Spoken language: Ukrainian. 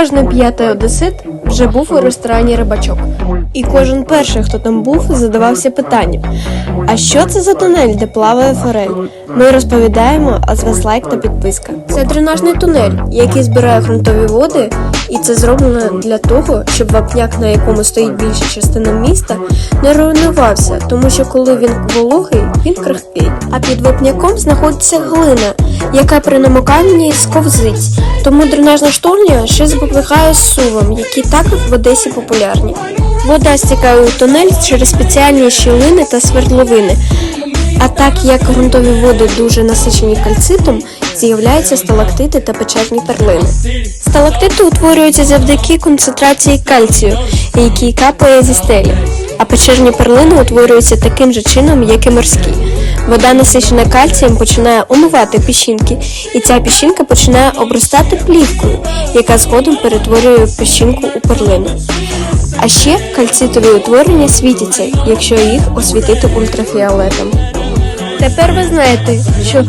Кожний п'ятий одесит вже був у ресторані рибачок. І кожен перший, хто там був, задавався питанням: а що це за тунель, де плаває форель? Ми розповідаємо, а з вас лайк та підписка. Це дренажний тунель, який збирає ґрунтові води, і це зроблено для того, щоб вапняк, на якому стоїть більша частина міста, не руйнувався, тому що коли він вологий, він крихкий. А під вапняком знаходиться глина, яка при намоканні сковзить. Тому дренажна штольня ще запобігає сувам, які так в Одесі популярні. Вода стікає у тунель через спеціальні щілини та свердловини. А так як ґрунтові води дуже насичені кальцитом, з'являються сталактити та печерні перлини. Сталактити утворюються завдяки концентрації кальцію, який капає зі стелі, а печерні перлини утворюються таким же чином, як і морські. Вода, насичена кальцієм, починає умивати піщинки, і ця піщинка починає обростати плівкою, яка згодом перетворює піщинку у перлину. А ще кальцитові утворення світяться, якщо їх освітити ультрафіолетом. Тепер ви знаєте, що